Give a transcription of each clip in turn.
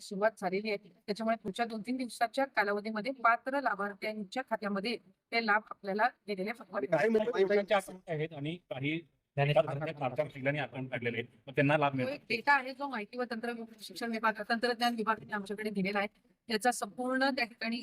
सुरुवात झालेली आहे. त्याच्यामुळे पुढच्या दोन तीन दिवसाच्या कालावधीमध्ये पात्र लाभार्थ्यांच्या खात्यामध्ये ते लाभ आपल्याला दिलेले आहेत आणि काही त्यांना लाभ मिळतो. डेटा आहे जो माहिती व तंत्र शिक्षण विभाग तंत्रज्ञान विभागाने आमच्याकडे दिलेला आहे. त्याचा संपूर्ण त्या ठिकाणी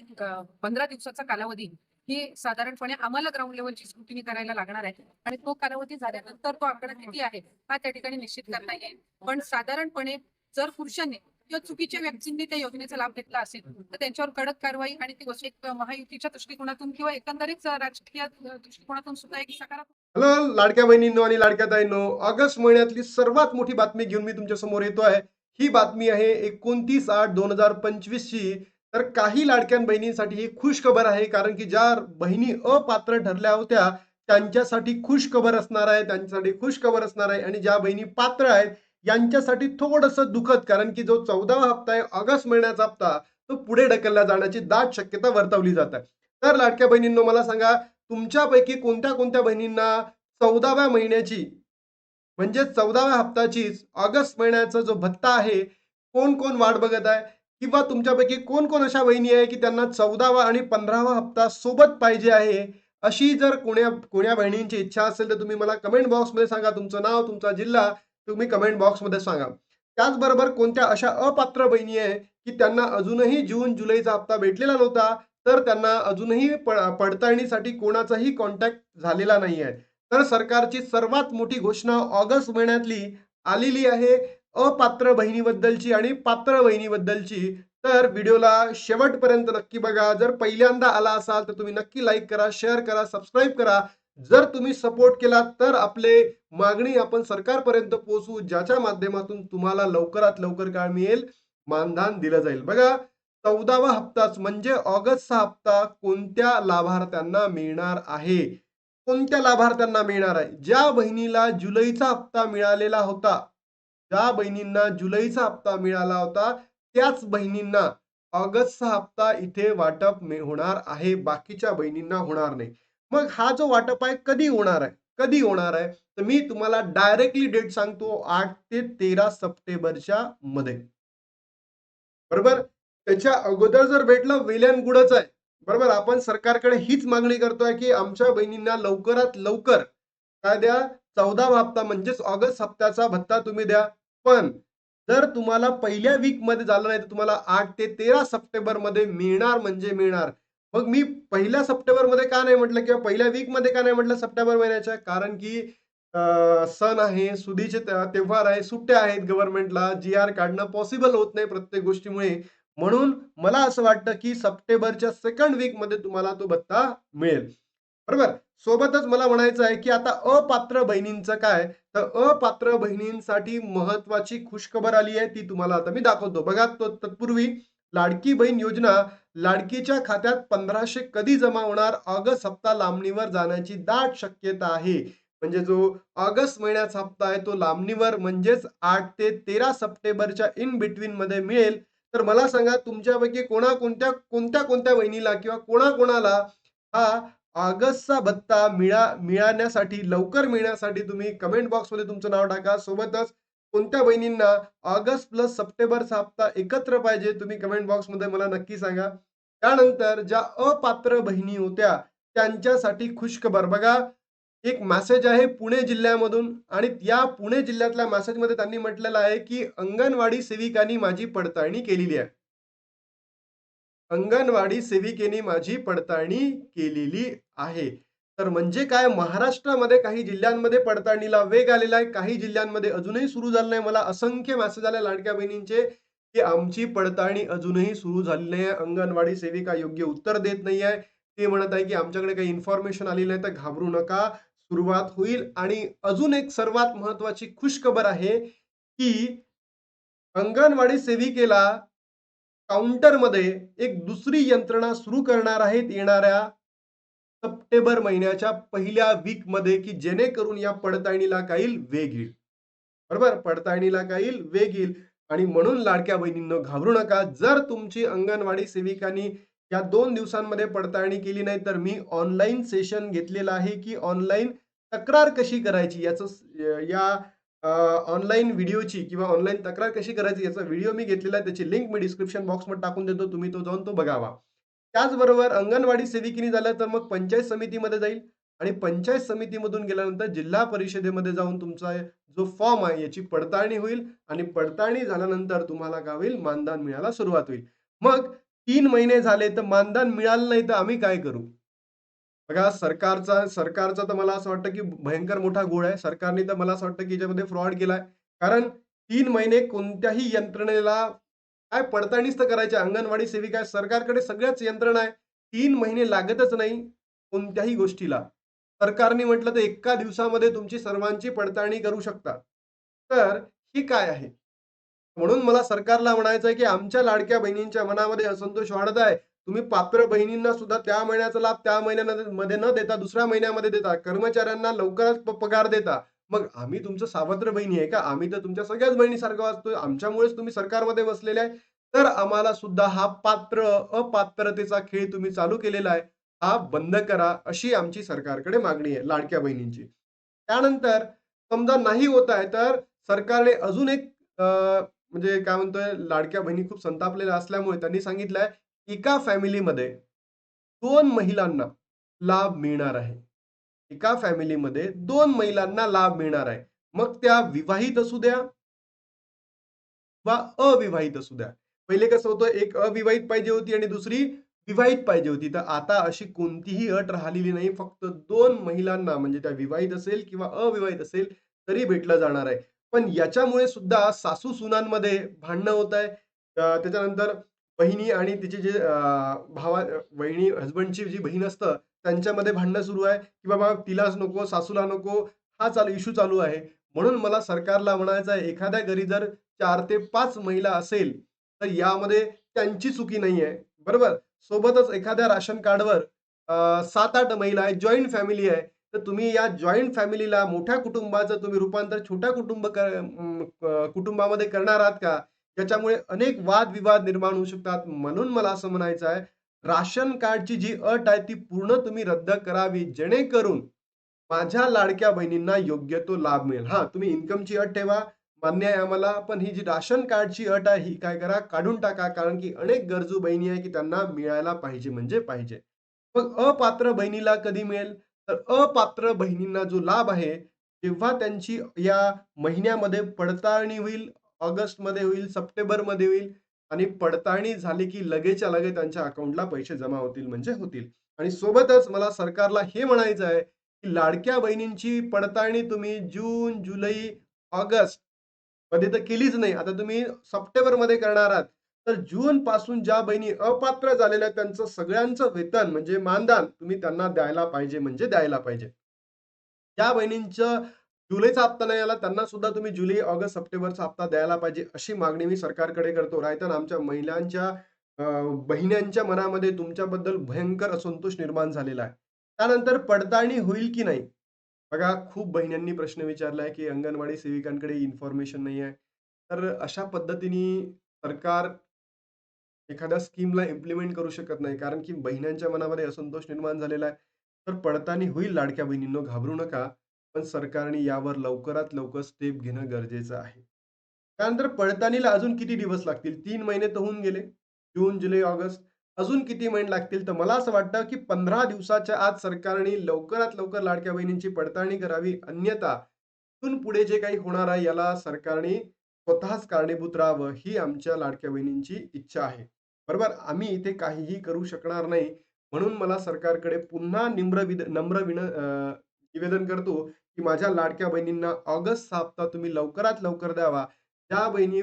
पंधरा दिवसाचा कालावधी ही साधारणपणे आम्हाला ग्राउंड लेवलची स्क्रुटिनी करायला लागणार आहे. आणि तो कालावधी झाल्यानंतर तो आकडा किती आहे हा त्या ठिकाणी निश्चित करता येईल. पण साधारणपणे जर पुरुषांनी किंवा चुकीच्या व्यक्तींनी त्या योजनेचा लाभ घेतला असेल तर त्यांच्यावर कडक कारवाई आणि ती गोष्ट एक महायुतीच्या दृष्टिकोनातून किंवा एकंदरीत राजकीय दृष्टिकोनातून सुद्धा एक सकारात्मक हॅलो लाडक्या बहिणींनो आणि लाडक्या ताईंनो ऑगस्ट महिन्यातली सर्वात मोठी बातमी घेऊन मी तुमच्यासमोर येतो आहे. ही बातमी आहे एकोणतीस आठ दोन हजार पंचवीस ची. तर काही लाडक्या बहिणींसाठी ही खुश खबर आहे कारण की ज्या बहिणी अपात्र ठरल्या होत्या त्यांच्यासाठी खुश खबर असणार आहे त्यांच्यासाठी खुश खबर असणार आहे आणि ज्या बहिणी पात्र आहेत यांच्यासाठी थोडस दुखत कारण की जो चौदावा हप्ता आहे ऑगस्ट महिन्याचा हप्ता तो पुढे ढकलला जाण्याची दाट शक्यता वर्तवली जात आहे. तर लाडक्या बहिणींनो मला सांगा तुमच्यापैकी कोणत्या कोणत्या बहिणींना चौदाव्या महिन्याची म्हणजे चौदाव्या हप्ताचीच ऑगस्ट महिन्याचा जो भत्ता आहे कोण कोण वाट बघत आहे? किंवा तुमच्यापैकी कोण कोण अशा बहिणी आहे की त्यांना चौदावा आणि पंधरावा हप्ता सोबत पाहिजे आहे? अशी जर कोण्या कोण्या बहिणींची इच्छा असेल तर तुम्ही मला कमेंट बॉक्समध्ये सांगा. तुमचं नाव तुमचा जिल्हा तुम्ही कमेंट बॉक्समध्ये सांगा. त्याचबरोबर कोणत्या अशा अपात्र बहिणी आहे की त्यांना अजूनही जून जुलैचा हप्ता भेटलेला नव्हता तर त्यांना अजूनही पडताळणीसाठी कोणाचाही कॉन्टॅक्ट झालेला नाही आहे. तर सरकारची सर्वात मोठी घोषणा ऑगस्ट महिन्यातली आलेली आहे अपात्र बहिणीबद्दलची आणि पात्र बहिणीबद्दलची. तर व्हिडिओला शेवटपर्यंत नक्की बघा. जर पहिल्यांदा आला असाल तर तुम्ही नक्की लाईक करा शेअर करा सबस्क्राईब करा. जर तुम्ही सपोर्ट केला तर आपले मागणी आपण सरकारपर्यंत पोहोचवू ज्याच्या माध्यमातून तुम्हाला लवकरात लवकर काय मिळेल? मानधन दिलं जाईल. बघा चौदावा हप्ताच म्हणजे ऑगस्टचा हप्ता कोणत्या लाभार्थ्यांना मिळणार आहे? कोणत्या लाभार्थ्यांना मिळणार आहे? ज्या बहिणीला जुलैचा हप्ता मिळालेला होता ज्या बहिणींना जुलैचा हप्ता मिळाला होता त्याच बहिणींना ऑगस्टचा हप्ता इथे वाटप होणार आहे बाकीच्या बहिणींना होणार नाही. मग हा जो वाटप आहे कधी होणार आहे? कधी होणार आहे? तर मी तुम्हाला डायरेक्टली डेट सांगतो आठ ते तेरा सप्टेंबरच्या मध्ये. बरोबर? त्याच्या अगोदर जर भेटलं वेल्यान गुडच आहे. बरोबर? आपण सरकारकडे हीच मागणी करतोय की आमच्या बहिणींना लवकरात लवकर काय द्या चौदावा हप्ता म्हणजेच ऑगस्ट हप्त्याचा भत्ता तुम्ही द्या. पण जर तुम्हाला पहिल्या वीकमध्ये झालं नाही तर तुम्हाला आठ ते तेरा सप्टेंबरमध्ये मिळणार म्हणजे मिळणार. मग मी पहिल्या सप्टेंबरमध्ये का नाही म्हटलं किंवा पहिल्या वीकमध्ये का नाही म्हटलं सप्टेंबर महिन्याच्या? कारण की सण आहे सुदीचे तेव्हार आहे सुट्ट्या आहेत गव्हर्नमेंटला जी आर काढणं पॉसिबल होत नाही प्रत्येक गोष्टीमुळे. म्हणून मला असं वाटतं की सप्टेंबरच्या सेकंड वीकमध्ये तुम्हाला तो भत्ता मिळेल. बरोबर? सोबतच मला म्हणायचं आहे की आता अपात्र बहिणींचं काय? तर अपात्र बहिणींसाठी महत्वाची खुशखबर आली आहे ती तुम्हाला आता मी दाखवतो. बघा तो तत्पूर्वी लाडकी बहीण योजना लाडकीच्या खात्यात पंधराशे कधी जमा होणार? ऑगस्ट हप्ता लांबणीवर जाण्याची दाट शक्यता आहे. म्हणजे जो ऑगस्ट महिन्याचा हप्ता आहे तो लांबणीवर म्हणजेच आठ ते तेरा सप्टेंबरच्या इन बिटवीन मध्ये मिळेल. तर मला सांगा तुमच्यापैकी कोणा कोणत्या कोणत्या कोणत्या बहिणीला किंवा कोणाकोणाला हा ऑगस्टचा भत्ता मिळा मिळण्यासाठी लवकर मिळण्यासाठी तुम्ही कमेंट बॉक्समध्ये तुमचं नाव टाका. सोबतच कोणत्या बहिणींना ऑगस्ट प्लस सप्टेंबरचा हप्ता एकत्र पाहिजे तुम्ही कमेंट बॉक्समध्ये मला नक्की सांगा. त्यानंतर ज्या अपात्र बहिणी होत्या त्यांच्यासाठी खुशखबर बघा एक मॅसेज आहे पुणे जिल्ह्यामधून आणि या पुणे जिल्ह्यातल्या मॅसेजमध्ये त्यांनी म्हटलेलं आहे की अंगणवाडी सेविकांनी माझी पडताळणी केलेली आहे. अंगणवाडी सेविकेने माझी पडताळणी केलेली आहे. तर म्हणजे काय? महाराष्ट्रामध्ये काही जिल्ह्यांमध्ये पडताळणीला वेग आलेला आहे. काही जिल्ह्यांमध्ये अजूनही सुरू झालं नाही. मला असंख्य मेसेज आले लाडक्या बहिणींचे की आमची पडताळणी अजूनही सुरू झाली नाही आहे. अंगणवाडी सेविका योग्य उत्तर देत नाही आहे. ते म्हणत आहे की आमच्याकडे काही इन्फॉर्मेशन आली नाही तर घाबरू नका. सुरुवात होईल. आणि अजून एक सर्वात महत्वाची खुशखबर आहे की अंगणवाडी सेविकेला काउंटरमध्ये एक दुसरी यंत्रणा सुरू करणार आहेत येणाऱ्या सप्टेंबर महिन्याच्या पहिल्या वीकमध्ये की जेणेकरून या पडताळणीला काही वेग येईल. बरोबर? पडताळणीला काही वेग येईल. आणि म्हणून लाडक्या बहिणींनो घाबरू नका. जर तुमची अंगणवाडी सेविकांनी या दोन दिवसांमध्ये पडताळणी केली नाही तर मी ऑनलाईन सेशन घेतलेलं आहे की ऑनलाईन तक्रार कशी करायची? याचं या ऑनलाईन व्हिडिओची किंवा ऑनलाईन तक्रार कशी करायची? याचा व्हिडिओ मी घेतलेला आहे. त्याची लिंक मी डिस्क्रिप्शन बॉक्समध्ये टाकून देतो. तुम्ही तो जाऊन तो बघावा. त्याचबरोबर अंगणवाडी सेविकेने झालं तर मग पंचायत समितीमध्ये जाईल. आणि पंचायत समितीमधून गेल्यानंतर जिल्हा परिषदेमध्ये जाऊन तुमचा जो फॉर्म आहे याची पडताळणी होईल. आणि पडताळणी झाल्यानंतर तुम्हाला काय होईल मानधन मिळायला सुरुवात होईल. मग तीन महिने झाले तर मानधन मिळालं नाही तर आम्ही काय करू? बघा सरकारचा सरकारचा तर मला असं वाटतं की भयंकर मोठा गोळ आहे. सरकारने तर मला असं वाटतं की याच्यामध्ये फ्रॉड केलाय. कारण तीन महिने कोणत्याही यंत्रणेला काय पडताळणीच तर करायची. अंगणवाडी सेविका आहे. सरकारकडे सगळ्याच यंत्रणा आहे. तीन महिने लागतच नाही कोणत्याही गोष्टीला. सरकारने म्हटलं तर एका दिवसामध्ये तुमची सर्वांची पडताळणी करू शकता. तर ही काय आहे? म्हणून मला सरकारला म्हणायचं आहे की आमच्या लाडक्या बहिणींच्या मनामध्ये असंतोष वाढत आहे. तुम्ही पात्र बहिणींना सुद्धा त्या महिन्याचा लाभ त्या महिन्यामध्ये न देता दुसऱ्या महिन्यामध्ये देता. कर्मचाऱ्यांना लवकरच पगार देता. मग आम्ही तुमचं सावत्र बहिणी आहे का? आम्ही तर तुमच्या सगळ्याच बहिणीसारखं वाचतोय आमच्यामुळेच तुम्ही सरकारमध्ये बसलेले आहे. तर आम्हाला सुद्धा हा पात्र अपात्रतेचा खेळ तुम्ही चालू केलेला आहे. हा बंद करा अशी आमची सरकारकडे मागणी आहे लाडक्या बहिणींची. त्यानंतर समजा नाही होत आहे तर सरकारने अजून एक म्हणजे काय म्हणतोय लाडक्या बहिणी खूप संतापलेल्या असल्यामुळे त्यांनी सांगितलंय एका फॅमिलीमध्ये दोन महिलांना लाभ मिळणार आहे. एका फॅमिलीमध्ये दोन महिलांना लाभ मिळणार आहे. मग त्या विवाहित असू द्या वा अविवाहित असू द्या. पहिले कसं होतं एक अविवाहित पाहिजे होती आणि दुसरी विवाहित पाहिजे होती. तर आता अशी कोणतीही अट राहिलेली नाही. फक्त दोन महिलांना म्हणजे त्या विवाहित असेल किंवा अविवाहित असेल तरी भेटलं जाणार आहे. पण याच्यामुळे सुद्धा सासू सुनांमध्ये भांडणं होत आहे. त्याच्यानंतर बहिणी आणि तिचे जे भावा बहिणी हसबंडची जी बहीण असतं त्यांच्यामध्ये भांडणं सुरू आहे की बाबा तिलाच नको सासूला नको हा चालू इश्यू चालू आहे. म्हणून मला सरकारला म्हणायचं आहे एखाद्या घरी जर चार ते पाच महिला असेल तर यामध्ये त्यांची चुकी नाही आहे. बरोबर? सोबतच एखाद्या राशन कार्डवर सात आठ महिला आहे जॉईंट फॅमिली आहे तर तुम्ही या जॉईंट फॅमिलीला मोठ्या कुटुंबाचं तुम्ही रूपांतर छोट्या कुटुंब कर- कुटुंबामध्ये करणार आहात का? याच्यामुळे अनेक वादविवाद निर्माण होऊ शकतात. म्हणून मला असं म्हणायचं आहे राशन कार्डची जी अट आहे ती पूर्ण तुम्ही रद्द करावी जेणेकरून माझ्या लाडक्या बहिणींना योग्य तो लाभ मिळेल. हा तुम्ही इन्कमची अट ठेवा मान्य आहे आम्हाला पण ही जी राशन कार्डची अट आहे ही काय करा काढून टाका कारण की अनेक गरजू बहिणी आहे की त्यांना मिळायला पाहिजे म्हणजे पाहिजे. मग अपात्र बहिणीला कधी मिळेल? तर अपात्र बहिणींना जो लाभ आहे जेव्हा त्यांची या महिन्यामध्ये पडताळणी होईल ऑगस्टमध्ये होईल सप्टेंबरमध्ये होईल आणि पडताळणी झाली की लगेचच्या लगे त्यांच्या अकाउंटला पैसे जमा होतील म्हणजे होतील. आणि सोबतच मला सरकारला हे म्हणायचं आहे की लाडक्या बहिणींची पडताळणी तुम्ही जून जुलै ऑगस्टमध्ये तर केलीच नाही. आता तुम्ही सप्टेंबरमध्ये करणार आहात. तर जून पासून ज्या बहिणी अपात्र झालेल्या त्यांचं सगळ्यांचं वेतन म्हणजे मानधन तुम्ही त्यांना द्यायला पाहिजे म्हणजे द्यायला पाहिजे. त्या बहिणींचं जुलैचा हप्ता नाही आला त्यांना सुद्धा तुम्ही जुलै ऑगस्ट सप्टेंबरचा हप्ता द्यायला पाहिजे अशी मागणी मी सरकारकडे करतो. रायतन आमच्या महिलांच्या बहिण्यांच्या मनामध्ये तुमच्याबद्दल भयंकर असंतोष निर्माण झालेला आहे. त्यानंतर पडताळणी होईल की नाही? बघा खूप बहिण्यांनी प्रश्न विचारलाय की अंगणवाडी सेविकांकडे इन्फॉर्मेशन नाही आहे. तर अशा पद्धतीने सरकार एखाद्या स्कीमला इम्प्लिमेंट करू शकत नाही कारण की बहिण्यांच्या मनामध्ये असंतोष निर्माण झालेला आहे. तर पडताळणी होईल लाडक्या बहिणींनो घाबरू नका. पण सरकारने यावर लवकरात लवकर स्टेप घेणं गरजेचं आहे. त्यानंतर पडताळणीला अजून किती दिवस लागतील? तीन महिने तर होऊन गेले. जून जुलै ऑगस्ट. अजून किती महिने लागतील? तर मला असं वाटतं की पंधरा दिवसाच्या आत सरकारने लवकरात लवकर लाडक्या बहिणींची पडताळणी करावी. अन्यथा इथून पुढे जे काही होणार आहे याला सरकारने स्वतःच कारणीभूत राहावं ही आमच्या लाडक्या बहिणींची इच्छा आहे. बरोबर? आम्ही इथे काहीही करू शकणार नाही. म्हणून मला सरकारकडे पुन्हा निम्र विद नम्र विन निवेदन करतो की माझ्या लाडक्या बहिणींना ऑगस्ट हप्ता तुम्ही लवकरात लवकर द्यावा. ज्या बहिणी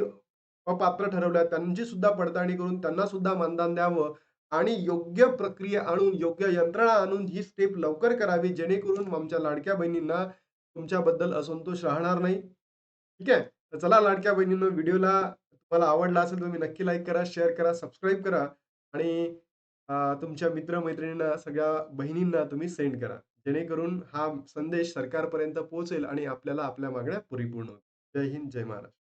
अपात्र ठरवल्या त्यांची सुद्धा पडताळणी करून त्यांना सुद्धा मानधन द्यावं आणि योग्य प्रक्रिया आणून योग्य यंत्रणा आणून ही स्टेप लवकर करावी जेणेकरून आमच्या लाडक्या बहिणींना तुमच्याबद्दल असंतोष राहणार नाही. ठीक आहे? तर चला लाडक्या बहिणींनो व्हिडिओला तुम्हाला आवडला असेल तुम्ही नक्की लाईक करा शेअर करा सबस्क्राईब करा आणि तुमच्या मित्रमैत्रिणींना सगळ्या बहिणींना तुम्ही सेंड करा. जेणेकरून हा संदेश सरकारपर्यंत पोहोचेल आणि आपल्याला आपल्या मागण्या परिपूर्ण होतील. जय हिंद जय महाराष्ट्र.